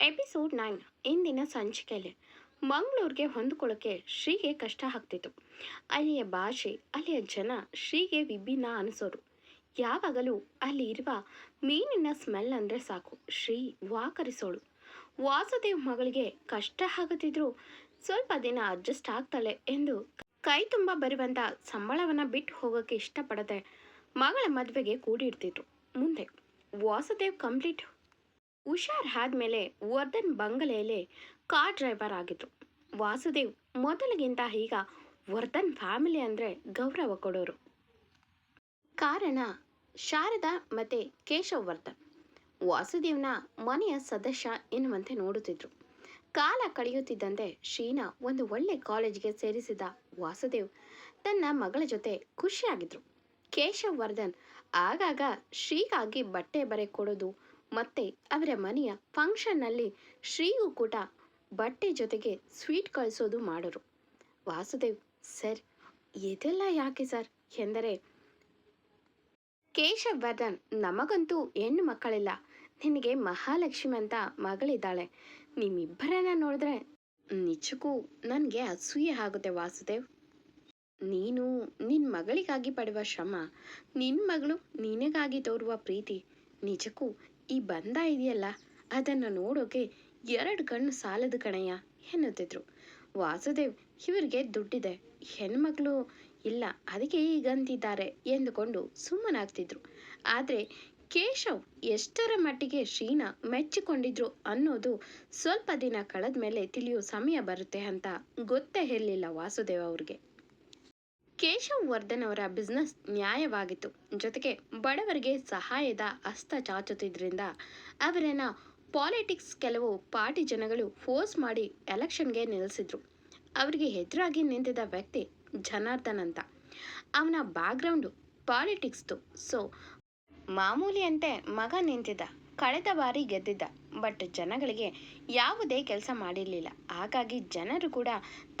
Episode nine ಇಂದಿನ ಸಂಚಿಕೆಯಲ್ಲಿ ಮಂಗಳೂರಿಗೆ ಹೊಂದಿಕೊಳ್ಳೋಕ್ಕೆ ಶ್ರೀಗೆ ಕಷ್ಟ ಆಗ್ತಿತ್ತು. ಅಲ್ಲಿಯ ಭಾಷೆ, ಅಲ್ಲಿಯ ಜನ ಶ್ರೀಗೆ ವಿಭಿನ್ನ ಅನಿಸೋರು. ಯಾವಾಗಲೂ ಅಲ್ಲಿ ಇರುವ ಮೀನಿನ ಸ್ಮೆಲ್ ಅಂದರೆ ಸಾಕು. ಶ್ರೀ ವಾಕರಿಸೋಳು. ವಾಸುದೇವ್ ಮಗಳಿಗೆ ಕಷ್ಟ ಆಗುತ್ತಿದ್ರು ಸ್ವಲ್ಪ ದಿನ ಅಡ್ಜಸ್ಟ್ ಆಗ್ತಾಳೆ ಎಂದು ಕೈ ತುಂಬ ಬರುವಂಥ ಸಂಬಳವನ್ನು ಬಿಟ್ಟು ಹೋಗೋಕ್ಕೆ ಇಷ್ಟಪಡದೆ ಮಗಳ ಮದುವೆಗೆ ಕೂಡಿಡ್ತಿದ್ರು. ಮುಂದೆ ವಾಸುದೇವ್ ಕಂಪ್ಲೀಟ್ ಹುಷಾರ್ ಆದ್ಮೇಲೆ ವರ್ಧನ್ ಬಂಗಲೆಯಲ್ಲಿ ಕಾರ್ ಡ್ರೈವರ್ ಆಗಿದ್ರು. ವಾಸುದೇವ್ ಮೊದಲಿಗಿಂತ ಈಗ ವರ್ಧನ್ ಫ್ಯಾಮಿಲಿ ಅಂದರೆ ಗೌರವ ಕೊಡೋರು. ಕಾರಣ ಶಾರದಾ ಮತ್ತು ಕೇಶವ್ ವರ್ಧನ್. ವಾಸುದೇವ್ನ ಮನೆಯ ಸದಸ್ಯ ಎನ್ನುವಂತೆ ನೋಡುತ್ತಿದ್ರು. ಕಾಲ ಕಳೆಯುತ್ತಿದ್ದಂತೆ ಶೀನಾ ಒಂದು ಒಳ್ಳೆ ಕಾಲೇಜಿಗೆ ಸೇರಿಸಿದ ವಾಸುದೇವ್ ತನ್ನ ಮಗಳ ಜೊತೆ ಖುಷಿಯಾಗಿದ್ರು. ಕೇಶವ್ ವರ್ಧನ್ ಆಗಾಗ ಶ್ರೀಗಾಗಿ ಬಟ್ಟೆ ಬರೆ ಕೊಡೋದು ಮತ್ತೆ ಅವರ ಮನೆಯ ಫಂಕ್ಷನ್ನಲ್ಲಿ ಶ್ರೀಗೂ ಕೂಡ ಬಟ್ಟೆ ಜೊತೆಗೆ ಸ್ವೀಟ್ ಕಳಿಸೋದು ಮಾಡರು. ವಾಸುದೇವ್, ಸರ್, ಇದೆಲ್ಲ ಯಾಕೆ ಸರ್? ಎಂದರೆ ಕೇಶವ್ ವರ್ಧನ್ ನಮಗಂತೂ ಹೆಣ್ಣು ಮಕ್ಕಳಿಲ್ಲ. ನಿನಗೆ ಮಹಾಲಕ್ಷ್ಮಿ ಅಂತ ಮಗಳಿದ್ದಾಳೆ. ನಿಮ್ಮಿಬ್ಬರನ್ನ ನೋಡಿದ್ರೆ ನಿಜಕ್ಕೂ ನನಗೆ ಅಸೂಯೆ ಆಗುತ್ತೆ ವಾಸುದೇವ್. ನೀನು ನಿನ್ನ ಮಗಳಿಗಾಗಿ ಪಡುವ ಶ್ರಮ ನಿನ್ನ ಮಗಳು ನಿನಗಾಗಿ ತೋರುವ ಪ್ರೀತಿ ನಿಜಕ್ಕೂ ಈ ಬಂಧ ಇದೆಯಲ್ಲ? ಅದನ್ನು ನೋಡೋಕೆ ಎರಡು ಕಣ್ಣು ಸಾಲದು ಕಣಯ್ಯ, ಎನ್ನುತ್ತಿದ್ರು. ವಾಸುದೇವ್, ಇವರಿಗೆ ದುಡ್ಡಿದೆ. ಹೆಣ್ಮಕ್ಳು ಇಲ್ಲ, ಅದಕ್ಕೆ ಈಗಂತಿದ್ದಾರೆ ಎಂದುಕೊಂಡು ಸುಮ್ಮನಾಗ್ತಿದ್ರು. ಆದರೆ ಕೇಶವ್ ಎಷ್ಟರ ಮಟ್ಟಿಗೆ ಶ್ರೀನ ಮೆಚ್ಚಿಕೊಂಡಿದ್ರು ಅನ್ನೋದು ಸ್ವಲ್ಪ ದಿನ ಕಳೆದ ಮೇಲೆ ತಿಳಿಯೋ ಸಮಯ ಬರುತ್ತೆ ಅಂತ ಗೊತ್ತೇ ಇರಲಿಲ್ಲ ವಾಸುದೇವ್ ಅವ್ರಿಗೆ. ಕೇಶವ್ ವರ್ಧನ್ ಅವರ ಬಿಸ್ನೆಸ್ ನ್ಯಾಯವಾಗಿತ್ತು. ಜೊತೆಗೆ ಬಡವರಿಗೆ ಸಹಾಯದ ಹಸ್ತ ಚಾಚುತ್ತಿದ್ದರಿಂದ ಅವರನ್ನು ಪಾಲಿಟಿಕ್ಸ್ ಕೆಲವು ಪಾರ್ಟಿ ಜನಗಳು ಫೋರ್ಸ್ ಮಾಡಿ ಎಲೆಕ್ಷನ್ಗೆ ನಿಲ್ಲಿಸಿದ್ರು. ಅವರಿಗೆ ಎದುರಾಗಿ ನಿಂತಿದ್ದ ವ್ಯಕ್ತಿ ಜನಾರ್ದನ್ ಅಂತ. ಅವನ ಬ್ಯಾಕ್ಗ್ರೌಂಡು ಪಾಲಿಟಿಕ್ಸ್ದು ಸೊ ಮಾಮೂಲಿಯಂತೆ ಮಗ ನಿಂತಿದ್ದ, ಕಳೆದ ಬಾರಿ ಗೆದ್ದಿದ್ದ ಬಟ್ ಜನಗಳಿಗೆ ಯಾವುದೇ ಕೆಲಸ ಮಾಡಿರಲಿಲ್ಲ. ಹಾಗಾಗಿ ಜನರು ಕೂಡ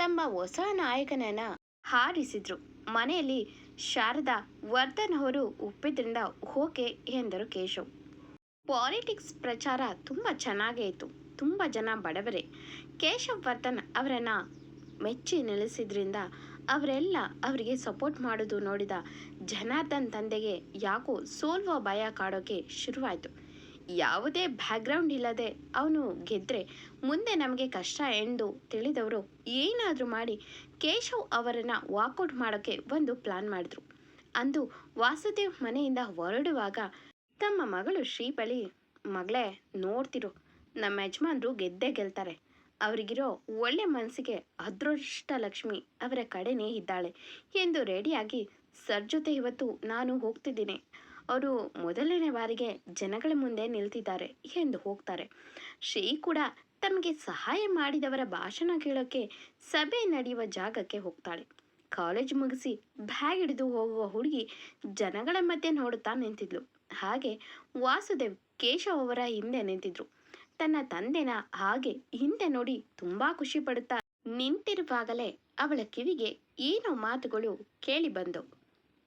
ತಮ್ಮ ಹೊಸ ನಾಯಕನನ್ನು ಹಾರಿಸಿದ್ರು. ಮನೆಯಲ್ಲಿ ಶಾರದಾ, ವರ್ಧನ್ ಅವರು ಒಪ್ಪಿದ್ರಿಂದ ಓಕೆ ಎಂದರು ಕೇಶವ್. ಪಾಲಿಟಿಕ್ಸ್ ಪ್ರಚಾರ ತುಂಬ ಚೆನ್ನಾಗೇ ಇತ್ತು. ತುಂಬ ಜನ ಬಡವರೇ. ಕೇಶವ್ ವರ್ಧನ್ ಅವರನ್ನು ಮೆಚ್ಚಿ ನೆಲೆಸಿದ್ರಿಂದ ಅವರೆಲ್ಲ ಅವರಿಗೆ ಸಪೋರ್ಟ್ ಮಾಡೋದು ನೋಡಿದ ಜನಾರ್ದನ್ ತಂದೆಗೆ ಯಾಕೋ ಸೋಲ್ವ ಭಯ ಕಾಡೋಕೆ ಶುರುವಾಯಿತು. ಯಾವುದೇ ಬ್ಯಾಕ್ಗ್ರೌಂಡ್ ಇಲ್ಲದೆ ಅವನು ಗೆದ್ದರೆ ಮುಂದೆ ನಮಗೆ ಕಷ್ಟ ಎಂದು ತಿಳಿದವರು ಏನಾದರೂ ಮಾಡಿ ಕೇಶವ್ ಅವರನ್ನು ವಾಕೌಟ್ ಮಾಡೋಕ್ಕೆ ಒಂದು ಪ್ಲಾನ್ ಮಾಡಿದ್ರು. ಅಂದು ವಾಸುದೇವ್ ಮನೆಯಿಂದ ಹೊರಡುವಾಗ, ತಮ್ಮ ಮಗಳು ಶ್ರೀ ಬಳಿ ಮಗಳೇ, ನೋಡ್ತಿರು, ನಮ್ಮ ಯಜಮಾನ್ರು ಗೆದ್ದೇ ಗೆಲ್ತಾರೆ. ಅವರಿಗಿರೋ ಒಳ್ಳೆ ಮನಸ್ಸಿಗೆ ಅದೃಷ್ಟ ಲಕ್ಷ್ಮಿ ಅವರ ಕಡೆನೇ ಇದ್ದಾಳೆ ಎಂದು ರೆಡಿಯಾಗಿ ಸರ್ ಜೊತೆ ಇವತ್ತು ನಾನು ಹೋಗ್ತಿದ್ದೀನಿ. ಅವರು ಮೊದಲನೇ ಬಾರಿಗೆ ಜನಗಳ ಮುಂದೆ ನಿಲ್ತಿದ್ದಾರೆ ಎಂದು ಹೋಗ್ತಾರೆ. ಶ್ರೀ ಕೂಡ ತಮಗೆ ಸಹಾಯ ಮಾಡಿದವರ ಭಾಷಣ ಕೇಳೋಕ್ಕೆ ಸಭೆ ನಡೆಯುವ ಜಾಗಕ್ಕೆ ಹೋಗ್ತಾಳೆ. ಕಾಲೇಜ್ ಮುಗಿಸಿ ಬ್ಯಾಗ್ ಹಿಡಿದು ಹೋಗುವ ಹುಡುಗಿ ಜನಗಳ ಮಧ್ಯೆ ನೋಡುತ್ತಾ ನಿಂತಿದ್ಲು. ಹಾಗೆ ವಾಸುದೇವ್ ಕೇಶವ್ ಅವರ ಹಿಂದೆ ನಿಂತಿದ್ರು. ತನ್ನ ತಂದೆನ ಹಾಗೆ ಹಿಂದೆ ನೋಡಿ ತುಂಬಾ ಖುಷಿ ಪಡುತ್ತಾ ನಿಂತಿರುವಾಗಲೇ ಅವಳ ಕಿವಿಗೆ ಏನೋ ಮಾತುಗಳು ಕೇಳಿ ಬಂದವು.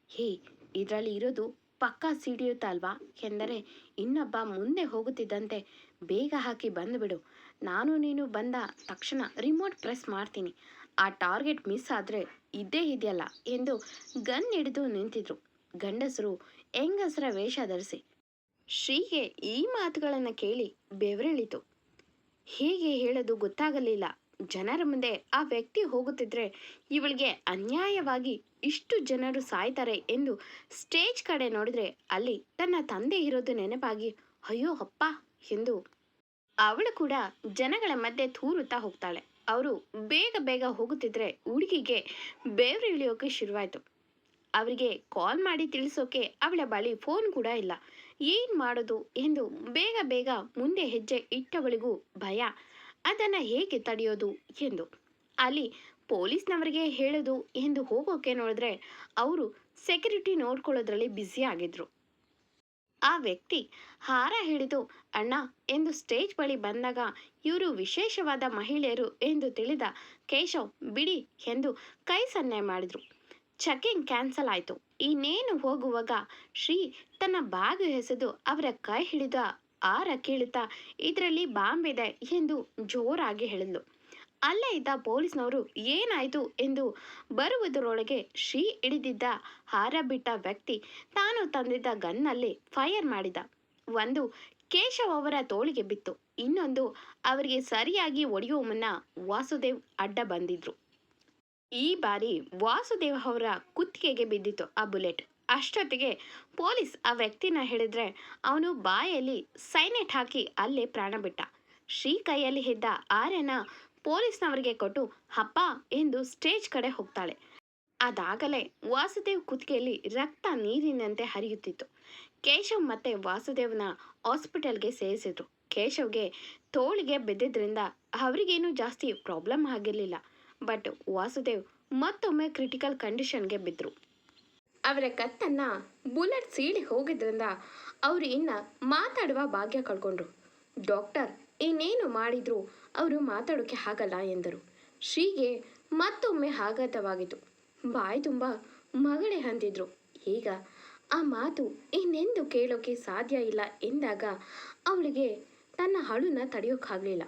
ಹೇ, ಇದರಲ್ಲಿ ಇರೋದು ಪಕ್ಕಾ ಸಿಡಿಯುತ್ತಲ್ವಾ? ಎಂದರೆ ಇನ್ನೊಬ್ಬ ಮುಂದೆ ಹೋಗುತ್ತಿದ್ದಂತೆ ಬೇಗ ಹಾಕಿ ಬಂದುಬಿಡು. ನಾನು ನೀನು ಬಂದ ತಕ್ಷಣ ರಿಮೋಟ್ ಪ್ರೆಸ್ ಮಾಡ್ತೀನಿ. ಆ ಟಾರ್ಗೆಟ್ ಮಿಸ್ ಆದರೆ ಇದ್ದೇ ಇದೆಯಲ್ಲ ಎಂದು ಗನ್ ಹಿಡಿದು ನಿಂತಿದ್ರು. ಗಂಡಸರು, ಹೆಂಗಸರ ವೇಷ ಧರಿಸಿ. ಶ್ರೀಗೆ ಈ ಮಾತುಗಳನ್ನು ಕೇಳಿ ಬೆವರಿಳಿತು. ಹೇಗೆ ಹೇಳೋದು ಗೊತ್ತಾಗಲಿಲ್ಲ. ಜನರ ಮುಂದೆ ಆ ವ್ಯಕ್ತಿ ಹೋಗುತ್ತಿದ್ರೆ ಇವಳಿಗೆ ಅನ್ಯಾಯವಾಗಿ ಇಷ್ಟು ಜನರು ಸಾಯ್ತಾರೆ ಎಂದು ಸ್ಟೇಜ್ ಕಡೆ ನೋಡಿದ್ರೆ ಅಲ್ಲಿ ತನ್ನ ತಂದೆ ಇರೋದು ನೆನಪಾಗಿ, ಅಯ್ಯೋ ಅಪ್ಪ ಎಂದು. ಅವಳು ಕೂಡ ಜನಗಳ ಮಧ್ಯೆ ತೂರುತ್ತಾ ಹೋಗ್ತಾಳೆ. ಅವರು ಬೇಗ ಬೇಗ ಹೋಗುತ್ತಿದ್ರೆ ಹುಡುಗಿಗೆ ಬೇವ್ರು ಇಳಿಯೋಕೆ ಶುರುವಾಯಿತು. ಅವರಿಗೆ ಕಾಲ್ ಮಾಡಿ ತಿಳಿಸೋಕೆ ಅವಳ ಬಳಿ ಫೋನ್ ಕೂಡ ಇಲ್ಲ. ಏನು ಮಾಡೋದು? ಎಂದು ಬೇಗ ಬೇಗ ಮುಂದೆ ಹೆಜ್ಜೆ ಇಟ್ಟವಳಿಗೂ ಭಯ. ಅದನ್ನು ಹೇಗೆ ತಡೆಯೋದು ಎಂದು ಅಲ್ಲಿ ಪೊಲೀಸ್ನವರಿಗೆ ಹೇಳೋದು ಎಂದು ಹೋಗೋಕೆ ನೋಡಿದ್ರೆ ಅವರು ಸೆಕ್ಯೂರಿಟಿ ನೋಡ್ಕೊಳ್ಳೋದ್ರಲ್ಲಿ ಬ್ಯುಸಿ ಆಗಿದ್ರು. ಆ ವ್ಯಕ್ತಿ ಹಾರ ಹಿಡಿದು, ಅಣ್ಣ, ಎಂದು ಸ್ಟೇಜ್ ಬಳಿ ಬಂದಾಗ ಇವರು ವಿಶೇಷವಾದ ಮಹಿಳೆಯರು ಎಂದು ತಿಳಿದ ಕೇಶವ್, ಬಿಡಿ, ಎಂದು ಕೈ ಸನ್ನೆ ಮಾಡಿದ್ರು. ಚೆಕಿಂಗ್ ಕ್ಯಾನ್ಸಲ್ ಆಯಿತು. ಇನ್ನೇನು ಹೋಗುವಾಗ ಶ್ರೀ ತನ್ನ ಬ್ಯಾಗ್ ಎಸೆದು ಅವರ ಕೈ ಹಿಡಿದ ಆರ ಕೇಳುತ್ತಾ ಇದರಲ್ಲಿ ಬಾಂಬ್ ಇದೆ ಎಂದು ಜೋರಾಗಿ ಹೇಳಿದ್ಲು. ಅಲ್ಲೇ ಇದ್ದ ಪೊಲೀಸ್ನವರು ಏನಾಯಿತು ಎಂದು ಬರುವುದರೊಳಗೆ ಶ್ರೀ ಹಿಡಿದಿದ್ದ ಹಾರ ಬಿಟ್ಟ ವ್ಯಕ್ತಿ ತಾನು ತಂದಿದ್ದ ಗನ್ನಲ್ಲಿ ಫೈರ್ ಮಾಡಿದ. ಒಂದು ಕೇಶವ್ ಅವರ ತೋಳಿಗೆ ಬಿತ್ತು. ಇನ್ನೊಂದು ಅವರಿಗೆ ಸರಿಯಾಗಿ ಒಡೆಯುವ ಮುನ್ನ ವಾಸುದೇವ್ ಅಡ್ಡ ಬಂದಿದ್ರು. ಈ ಬಾರಿ ವಾಸುದೇವ್ ಅವರ ಕುತ್ತಿಗೆಗೆ ಬಿದ್ದಿತ್ತು ಆ ಬುಲೆಟ್. ಅಷ್ಟೊತ್ತಿಗೆ ಪೊಲೀಸ್ ಆ ವ್ಯಕ್ತಿನ ಹೇಳಿದ್ರೆ ಅವನು ಬಾಯಲ್ಲಿ ಸೈನೆಟ್ ಹಾಕಿ ಅಲ್ಲೇ ಪ್ರಾಣ ಬಿಟ್ಟ. ಶ್ರೀ ಕೈಯಲ್ಲಿ ಇದ್ದ ಆರೆನ ಪೊಲೀಸ್ನವರಿಗೆ ಕೊಟ್ಟು ಹಪ್ಪ ಎಂದು ಸ್ಟೇಜ್ ಕಡೆ ಹೋಗ್ತಾಳೆ. ಅದಾಗಲೇ ವಾಸುದೇವ್ ಕುತ್ತಿಗೆಯಲ್ಲಿ ರಕ್ತ ನೀರಿನಂತೆ ಹರಿಯುತ್ತಿತ್ತು. ಕೇಶವ್ ಮತ್ತೆ ವಾಸುದೇವ್ನ ಹಾಸ್ಪಿಟಲ್ಗೆ ಸೇರಿಸಿದ್ರು. ಕೇಶವ್ಗೆ ತೋಳಿಗೆ ಬಿದ್ದಿದ್ರಿಂದ ಅವರಿಗೇನು ಜಾಸ್ತಿ ಪ್ರಾಬ್ಲಮ್ ಆಗಿರಲಿಲ್ಲ. ಬಟ್ ವಾಸುದೇವ್ ಮತ್ತೊಮ್ಮೆ ಕ್ರಿಟಿಕಲ್ ಕಂಡೀಷನ್ಗೆ ಬಿದ್ದರು ಅವರ ಕತ್ತನ್ನ ಬುಲೆಟ್ ಸೀಳಿ ಹೋಗಿದ್ರಿಂದ ಅವರು ಇನ್ನ ಮಾತಾಡುವ ಭಾಗ್ಯ ಕಳ್ಕೊಂಡ್ರು. ಡಾಕ್ಟರ್, ಇನ್ನೇನು ಮಾಡಿದ್ರು? ಅವರು ಮಾತಾಡೋಕೆ ಆಗಲ್ಲ ಎಂದರು. ಶ್ರೀಗೆ ಮತ್ತೊಮ್ಮೆ ಆಘಾತವಾಗಿತ್ತು. ಬಾಯಿ ತುಂಬ ಮಗಳೇ ಅಂದಿದ್ರು. ಈಗ ಆ ಮಾತು ಇನ್ನೆಂದು ಕೇಳೋಕೆ ಸಾಧ್ಯ ಇಲ್ಲ ಎಂದಾಗ ಅವಳಿಗೆ ತನ್ನ ಅಳುನ ತಡೆಯೋಕ್ಕಾಗಲಿಲ್ಲ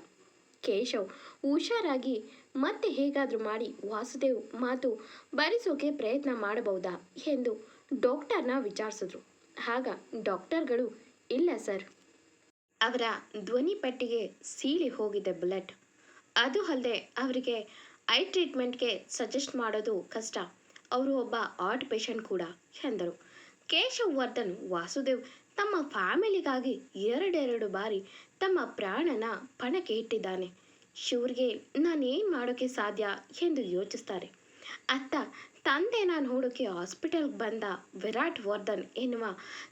ಕೇಶವ್ ಹುಷಾರಾಗಿ ಮತ್ತೆ ಹೇಗಾದರೂ ಮಾಡಿ ವಾಸುದೇವ್ ಮಾತು ಬರಿಸೋಕೆ ಪ್ರಯತ್ನ ಮಾಡಬಹುದಾ ಎಂದು ಡಾಕ್ಟರ್ನ ವಿಚಾರಿಸಿದ್ರು. ಆಗ ಡಾಕ್ಟರ್ಗಳು, ಇಲ್ಲ ಸರ್. ಅವರ ಧ್ವನಿ ಪಟ್ಟಿಗೆ ಸೀಳಿ ಹೋಗಿದೆ ಬುಲೆಟ್ ಅದು ಅಲ್ಲದೆ ಅವರಿಗೆ ಐ ಟ್ರೀಟ್ಮೆಂಟ್ಗೆ ಸಜೆಸ್ಟ್ ಮಾಡೋದು ಕಷ್ಟ. ಅವರು ಒಬ್ಬ ಆರ್ಟ್ ಪೇಷಂಟ್ ಕೂಡ ಎಂದರು. ಕೇಶವ್ ವರ್ಧನ್ ವಾಸುದೇವ್ ತಮ್ಮ ಫ್ಯಾಮಿಲಿಗಾಗಿ ಎರಡೆರಡು ಬಾರಿ ತಮ್ಮ ಪ್ರಾಣನ ಪಣಕ್ಕೆ ಇಟ್ಟಿದ್ದಾನೆ. ಶಿವ್ರಿಗೆ ನಾನೇನು ಮಾಡೋಕ್ಕೆ ಸಾಧ್ಯ ಎಂದು ಯೋಚಿಸ್ತಾರೆ. ಅತ್ತ ತಂದೆನ ನೋಡೋಕೆ ಹಾಸ್ಪಿಟಲ್ಗೆ ಬಂದ ವಿರಾಟ್ ವರ್ಧನ್ ಎನ್ನುವ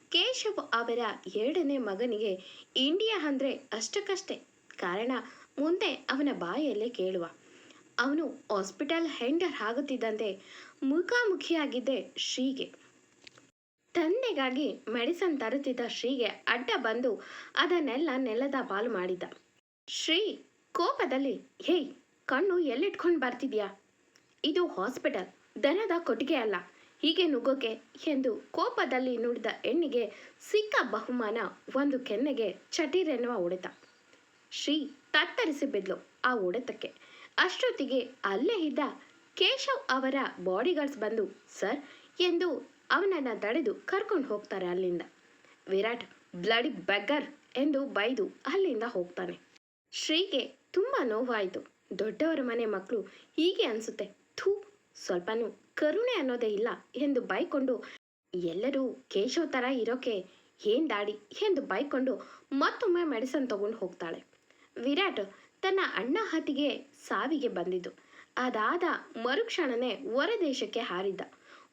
ಕೇಶವ್ ಅವರ ಎರಡನೇ ಮಗನಿಗೆ ಇಂಡಿಯಾ ಅಂದರೆ ಅಷ್ಟಕ್ಕಷ್ಟೇ ಕಾರಣ ಮುಂದೆ ಅವನ ಬಾಯಲ್ಲೇ ಕೇಳುವ. ಅವನು ಹಾಸ್ಪಿಟಲ್ ಹೆಂಡರ್ ಆಗುತ್ತಿದ್ದಂತೆ ಮುಖಾಮುಖಿಯಾಗಿದ್ದೆ ಶ್ರೀಗೆ. ತಂದೆಗಾಗಿ ಮೆಡಿಸನ್ ತರುತ್ತಿದ್ದ ಶ್ರೀಗೆ ಅಡ್ಡ ಬಂದು ಅದನ್ನೆಲ್ಲ ನೆಲದ ಪಾಲು ಮಾಡಿದ. ಶ್ರೀ, ಕೋಪದಲ್ಲಿ, ಹೇಯ್, ಕಣ್ಣು ಎಲ್ಲಿಟ್ಕೊಂಡು ಬರ್ತಿದ್ಯಾ? ಇದು ಹಾಸ್ಪಿಟಲ್, ದನದ ಕೊಟ್ಟಿಗೆ ಅಲ್ಲ, ಹೀಗೆ ನುಗ್ಗೋಕೆ, ಎಂದು ಕೋಪದಲ್ಲಿ ನುಡಿದ ಹೆಣ್ಣಿಗೆ ಸಿಕ್ಕ ಬಹುಮಾನ ಒಂದು ಕೆನ್ನೆಗೆ ಚಟೀರೆನ್ನುವ ಉಡೆತ. ಶ್ರೀ ತತ್ತರಿಸಿ ಬಿದ್ಲು ಆ ಉಡೆತಕ್ಕೆ. ಅಷ್ಟೊತ್ತಿಗೆ ಅಲ್ಲೇ ಇದ್ದ ಕೇಶವ್ ಅವರ ಬಾಡಿಗಾರ್ಡ್ಸ್ ಬಂದು, ಸರ್, ಎಂದು ಅವನನ್ನು ತಡೆದು ಕರ್ಕೊಂಡು ಹೋಗ್ತಾರೆ ಅಲ್ಲಿಂದ. ವಿರಾಟ್, ಬ್ಲಡಿ ಬೆಗ್ಗರ್ ಎಂದು ಬೈದು ಅಲ್ಲಿಂದ ಹೋಗ್ತಾನೆ. ಶ್ರೀಗೆ ತುಂಬ ನೋವಾಯಿತು. ದೊಡ್ಡವರ ಮನೆ ಮಕ್ಕಳು ಹೀಗೆ ಅನಿಸುತ್ತೆ. ಥೂ, ಸ್ವಲ್ಪನೂ ಕರುಣೆ ಅನ್ನೋದೇ ಇಲ್ಲ ಎಂದು ಬೈಕೊಂಡು, ಎಲ್ಲರೂ ಕೇಶವ ಥರ ಇರೋಕೆ ಏನು ದಾಡಿ? ಎಂದು ಬೈಕೊಂಡು ಮತ್ತೊಮ್ಮೆ ಮೆಡಿಸನ್ ತಗೊಂಡು ಹೋಗ್ತಾಳೆ. ವಿರಾಟ್ ತನ್ನ ಅಣ್ಣ ಹತಿಗೆ ಸಾವಿಗೆ ಬಂದಿದ್ದು. ಅದಾದ ಮರುಕ್ಷಣನೇ ಹೊರದೇಶಕ್ಕೆ ಹಾರಿದ್ದ.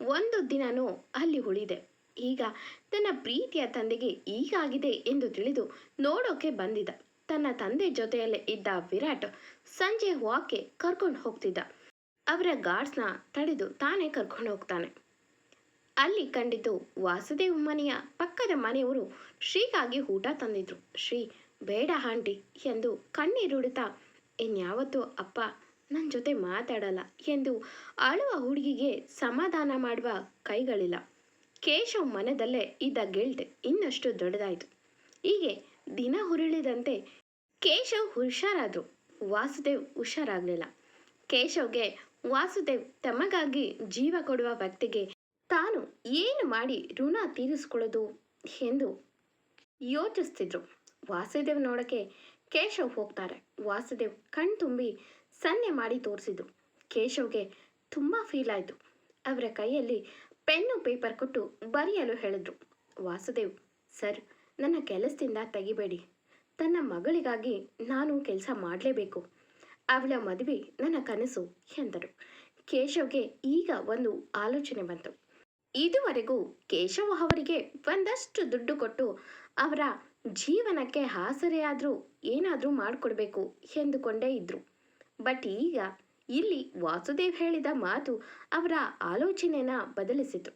ಒಂದು ದಿನನೂ ಅಲ್ಲಿ ಉಳಿದೆ. ಈಗ ತನ್ನ ಪ್ರೀತಿಯ ತಂದೆಗೆ ಈಗಾಗಿದೆ ಎಂದು ತಿಳಿದು ನೋಡೋಕೆ ಬಂದಿದ್ದ ತನ್ನ ತಂದೆ ಜೊತೆಯಲ್ಲೇ ಇದ್ದ ವಿರಾಟ್ ಸಂಜೆ ವಾಕ್ಗೆ ಕರ್ಕೊಂಡು ಹೋಗ್ತಿದ್ದ. ಅವರ ಗಾರ್ಡ್ಸ್ನ ತಡೆದು ತಾನೇ ಕರ್ಕೊಂಡು ಹೋಗ್ತಾನೆ. ಅಲ್ಲಿ ಕಂಡಿದ್ದು ವಾಸುದೇವ್ ಮನೆಯ ಪಕ್ಕದ ಮನೆಯವರು ಶ್ರೀಗಾಗಿ ಊಟ ತಂದಿದ್ರು. ಶ್ರೀ, ಬೇಡ ಆಂಟಿ ಎಂದು ಕಣ್ಣೀರುಡುತ್ತಾ, ಇನ್ಯಾವತ್ತೂ ಅಪ್ಪ ನನ್ನ ಜೊತೆ ಮಾತಾಡಲ್ಲ ಎಂದು ಅಳುವ ಹುಡುಗಿಗೆ ಸಮಾಧಾನ ಮಾಡುವ ಕೈಗಳಿಲ್ಲ. ಕೇಶವ್ ಮನದಲ್ಲೇ ಇದ್ದ ಗಿಲ್ಟ್ ಇನ್ನಷ್ಟು ದೊಡ್ಡದಾಯಿತು. ಹೀಗೆ ದಿನ ಹುರುಳಿದಂತೆ ಕೇಶವ್ ಹುಷಾರಾದ್ರು. ವಾಸುದೇವ್ ಹುಷಾರಾಗಲಿಲ್ಲ. ಕೇಶವ್ಗೆ ವಾಸುದೇವ್ ತಮಗಾಗಿ ಜೀವ ಕೊಡುವ ವ್ಯಕ್ತಿಗೆ ತಾನು ಏನು ಮಾಡಿ ಋಣ ತೀರಿಸ್ಕೊಳ್ಳೋದು ಎಂದು ಯೋಚಿಸ್ತಿದ್ರು. ವಾಸುದೇವ್ ನೋಡಕ್ಕೆ ಕೇಶವ್ ಹೋಗ್ತಾರೆ. ವಾಸುದೇವ್ ಕಣ್ ತುಂಬಿ ಸನ್ನೆ ಮಾಡಿ ತೋರಿಸಿದ್ರು. ಕೇಶವ್ಗೆ ತುಂಬ ಫೀಲ್ ಆಯಿತು. ಅವರ ಕೈಯಲ್ಲಿ ಪೆನ್ನು, ಪೇಪರ್ ಕೊಟ್ಟು ಬರೆಯಲು ಹೇಳಿದ್ರು. ವಾಸುದೇವ್, ಸರ್, ನನ್ನ ಕೆಲಸದಿಂದ ತೆಗಿಬೇಡಿ. ತನ್ನ ಮಗಳಿಗಾಗಿ ನಾನು ಕೆಲಸ ಮಾಡಲೇಬೇಕು. ಅವಳ ಮದುವೆ ನನ್ನ ಕನಸು ಎಂದರು. ಕೇಶವ್ಗೆ ಈಗ ಒಂದು ಆಲೋಚನೆ ಬಂತು. ಇದುವರೆಗೂ ಕೇಶವ್ ಅವರಿಗೆ ಒಂದಷ್ಟು ದುಡ್ಡು ಕೊಟ್ಟು ಅವರ ಜೀವನಕ್ಕೆ ಆಸರೆಯಾದರೂ ಏನಾದರೂ ಮಾಡಿಕೊಡ್ಬೇಕು ಎಂದುಕೊಂಡೇ ಇದ್ರು. ಬಟ್ ಈಗ ಇಲ್ಲಿ ವಾಸುದೇವ್ ಹೇಳಿದ ಮಾತು ಅವರ ಆಲೋಚನೆನ ಬದಲಿಸಿತು.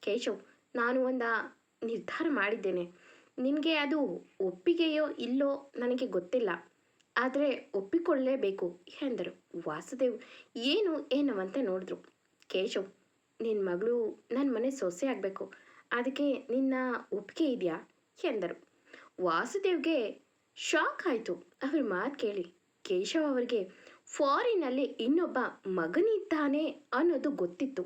ಕೇಶವ್, ನಾನು ಒಂದು ನಿರ್ಧಾರ ಮಾಡಿದ್ದೇನೆ. ನಿನಗೆ ಅದು ಒಪ್ಪಿಗೆಯೋ ಇಲ್ಲೋ ನನಗೆ ಗೊತ್ತಿಲ್ಲ. ಆದರೆ ಒಪ್ಪಿಕೊಳ್ಳಲೇಬೇಕು ಎಂದರು. ವಾಸುದೇವ್ ಏನು ಏನವಂತೆ ನೋಡಿದ್ರು. ಕೇಶವ್ ನಿನ್ನ ಮಗಳು ನನ್ನ ಮನೆ ಸೊಸೆ ಆಗಬೇಕು. ಅದಕ್ಕೆ ನಿನ್ನ ಒಪ್ಪಿಗೆ ಇದೆಯಾ? ಎಂದರು. ವಾಸುದೇವ್ಗೆ ಶಾಕ್ ಆಯಿತು. ಅವ್ರ ಮಾತು ಕೇಳಿ. ಕೇಶವ್ ಅವರಿಗೆ ಫಾರಿನಲ್ಲಿ ಇನ್ನೊಬ್ಬ ಮಗನಿದ್ದಾನೆ ಅನ್ನೋದು ಗೊತ್ತಿತ್ತು.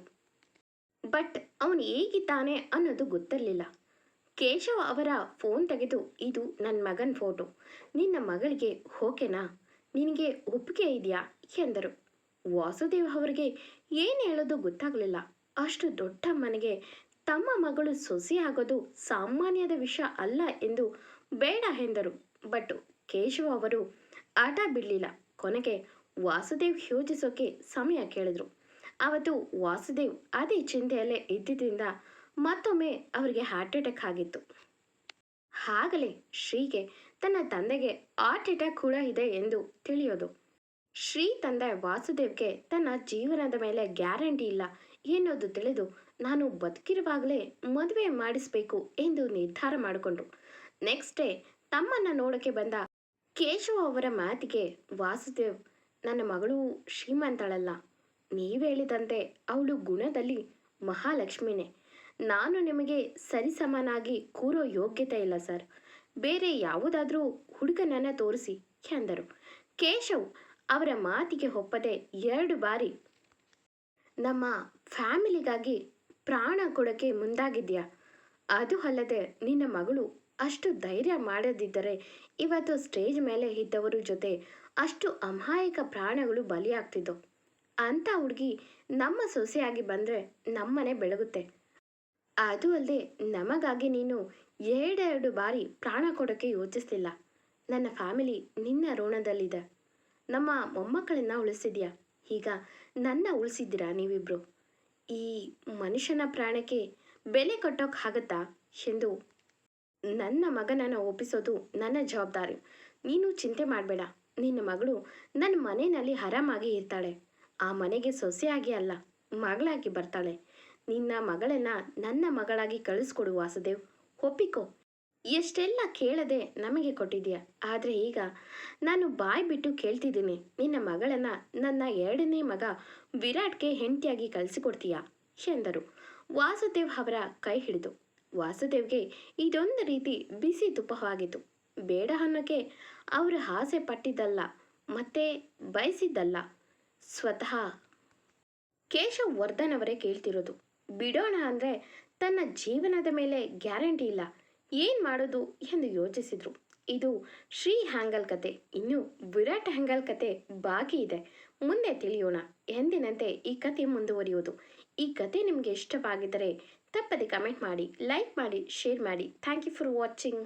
ಬಟ್ ಅವನು ಹೇಗಿದ್ದಾನೆ ಅನ್ನೋದು ಗೊತ್ತಿರಲಿಲ್ಲ. ಕೇಶವ ಅವರ ಫೋನ್ ತೆಗೆದು, ಇದು ನನ್ನ ಮಗನ ಫೋಟೋ ನಿನ್ನ ಮಗಳಿಗೆ ಓಕೆನಾ ನಿನಗೆ ಒಪ್ಪಿಗೆ ಇದೆಯಾ? ಎಂದರು. ವಾಸುದೇವ್ ಅವರಿಗೆ ಏನು ಹೇಳೋದು ಗೊತ್ತಾಗಲಿಲ್ಲ. ಅಷ್ಟು ದೊಡ್ಡ ಮನೆಗೆ ತಮ್ಮ ಮಗಳು ಸೊಸೆ ಆಗೋದು ಸಾಮಾನ್ಯದ ವಿಷಯ ಅಲ್ಲ ಎಂದು ಬೇಡ ಎಂದರು. ಬಟ್ ಕೇಶವ ಅವರು ಆಟ ಬಿಡಲಿಲ್ಲ. ಕೊನೆಗೆ ವಾಸುದೇವ್ ಯೋಚಿಸೋಕೆ ಸಮಯ ಕೇಳಿದ್ರು. ಅವತ್ತು ವಾಸುದೇವ್ ಅದೇ ಚಿಂತೆಯಲ್ಲೇ ಇದ್ದಿದ್ದರಿಂದ ಮತ್ತೊಮ್ಮೆ ಅವರಿಗೆ ಹಾರ್ಟ್ ಅಟ್ಯಾಕ್ ಆಗಿತ್ತು. ಆಗಲೇ ಶ್ರೀಗೆ ತನ್ನ ತಂದೆಗೆ ಹಾರ್ಟ್ ಅಟ್ಯಾಕ್ ಕೂಡ ಇದೆ ಎಂದು ತಿಳಿಯೋದು. ಶ್ರೀ ತಂದೆ ವಾಸುದೇವ್ಗೆ ತನ್ನ ಜೀವನದ ಮೇಲೆ ಗ್ಯಾರಂಟಿ ಇಲ್ಲ ಎನ್ನುವುದು ತಿಳಿದು ನಾನು ಬದುಕಿರುವಾಗಲೇ ಮದುವೆ ಮಾಡಿಸಬೇಕು ಎಂದು ನಿರ್ಧಾರ ಮಾಡಿಕೊಂಡ್ರು. ನೆಕ್ಸ್ಟ್ ಡೇ ತಮ್ಮನ್ನ ನೋಡಕ್ಕೆ ಬಂದ ಕೇಶವ ಅವರ ಮಾತಿಗೆ ವಾಸುದೇವ್ ನನ್ನ ಮಗಳು ಶ್ರೀಮಂತಳಲ್ಲ. ನೀವು ಹೇಳಿದಂತೆ ಅವಳು ಗುಣದಲ್ಲಿ ಮಹಾಲಕ್ಷ್ಮಿನೇ. ನಾನು ನಿಮಗೆ ಸರಿಸಮನಾಗಿ ಕೂರೋ ಯೋಗ್ಯತೆ ಇಲ್ಲ ಸರ್. ಬೇರೆ ಯಾವುದಾದ್ರೂ ಹುಡುಗನನ್ನ ತೋರಿಸಿ ಎಂದರು. ಕೇಶವ್ ಅವರ ಮಾತಿಗೆ ಒಪ್ಪದೆ ಎರಡು ಬಾರಿ, ನಮ್ಮ ಫ್ಯಾಮಿಲಿಗಾಗಿ ಪ್ರಾಣ ಕೊಡೋಕ್ಕೆ ಮುಂದಾಗಿದ್ಯಾ ಅದು ಅಲ್ಲದೆ ನಿನ್ನ ಮಗಳು ಅಷ್ಟು ಧೈರ್ಯ ಮಾಡದಿದ್ದರೆ ಇವತ್ತು ಸ್ಟೇಜ್ ಮೇಲೆ ಇದ್ದವರ ಜೊತೆ ಅಷ್ಟು ಅಮಾಯಕ ಪ್ರಾಣಗಳು ಬಲಿಯಾಗ್ತಿದ್ದವು. ಅಂಥ ಹುಡುಗಿ ನಮ್ಮ ಸೊಸೆಯಾಗಿ ಬಂದರೆ ನಮ್ಮನೆ ಬೆಳಗುತ್ತೆ. ಅದು ಅಲ್ಲದೆ ನಮಗಾಗಿ ನೀನು ಎರಡೆರಡು ಬಾರಿ ಪ್ರಾಣ ಕೊಡೋಕ್ಕೆ ಯೋಚಿಸ್ತಿಲ್ಲ ನನ್ನ ಫ್ಯಾಮಿಲಿ ನಿನ್ನ ಋಣದಲ್ಲಿದೆ ನಮ್ಮ ಮೊಮ್ಮಕ್ಕಳನ್ನ ಉಳಿಸಿದ್ಯಾ? ಈಗ ನನ್ನ ಉಳಿಸಿದ್ದೀರಾ ನೀವಿಬ್ರು? ಈ ಮನುಷ್ಯನ ಪ್ರಾಣಕ್ಕೆ ಬೆಲೆ ಕಟ್ಟೋಕ್ಕಾಗತ್ತಾ ಎಂದು ನನ್ನ ಮಗನನ್ನು ಒಪ್ಪಿಸೋದು ನನ್ನ ಜವಾಬ್ದಾರಿ. ನೀನು ಚಿಂತೆ ಮಾಡಬೇಡ. ನಿನ್ನ ಮಗಳು ನನ್ನ ಮನೆಯಲ್ಲಿ ಆರಾಮಾಗಿ ಇರ್ತಾಳೆ. ಆ ಮನೆಗೆ ಸೊಸೆಯಾಗಿ ಅಲ್ಲ, ಮಗಳಾಗಿ ಬರ್ತಾಳೆ. ನಿನ್ನ ಮಗಳನ್ನ ನನ್ನ ಮಗಳಾಗಿ ಕಳಿಸ್ಕೊಡು ವಾಸುದೇವ್. ಒಪ್ಪಿಕೋ. ಎಷ್ಟೆಲ್ಲ ಕೇಳದೆ ನಮಗೆ ಕೊಟ್ಟಿದ್ಯಾ ಆದರೆ ಈಗ ನಾನು ಬಾಯ್ ಬಿಟ್ಟು ಕೇಳ್ತಿದ್ದೀನಿ, ನಿನ್ನ ಮಗಳನ್ನ ನನ್ನ ಎರಡನೇ ಮಗ ವಿರಾಟ್ಗೆ ಹೆಂಡತಿಯಾಗಿ ಕಳಿಸಿಕೊಡ್ತೀಯಾ? ಎಂದರು. ವಾಸುದೇವ್ ಅವರ ಕೈ ಹಿಡಿದು. ವಾಸುದೇವ್ಗೆ ಇದೊಂದು ರೀತಿ ಬಿಸಿ ತುಪ್ಪವಾಗಿತ್ತು. ಬೇಡ ಅನ್ನೋಕ್ಕೆ ಅವರು ಆಸೆ ಪಟ್ಟಿದ್ದಲ್ಲ, ಮತ್ತೆ ಬಯಸಿದ್ದಲ್ಲ. ಸ್ವತಃ ಕೇಶವ್ ವರ್ಧನ್ ಅವರೇ ಕೇಳ್ತಿರೋದು. ಬಿಡೋಣ ಅಂದರೆ ತನ್ನ ಜೀವನದ ಮೇಲೆ ಗ್ಯಾರಂಟಿ ಇಲ್ಲ. ಏನು ಮಾಡೋದು ಎಂದು ಯೋಚಿಸಿದ್ರು. ಇದು ಶ್ರೀ ಹ್ಯಾಂಗಲ್ ಕತೆ. ಇನ್ನು ವಿರಾಟ್ ಹ್ಯಾಂಗಲ್ ಕತೆ ಬಾಕಿ ಇದೆ. ಮುಂದೆ ತಿಳಿಯೋಣ. ಎಂದಿನಂತೆ ಈ ಕತೆ ಮುಂದುವರಿಯುವುದು ಈ ಕತೆ ನಿಮಗೆ ಇಷ್ಟವಾಗಿದ್ದರೆ ತಪ್ಪದೆ ಕಮೆಂಟ್ ಮಾಡಿ, ಲೈಕ್ ಮಾಡಿ, ಶೇರ್ ಮಾಡಿ. Thank you for watching.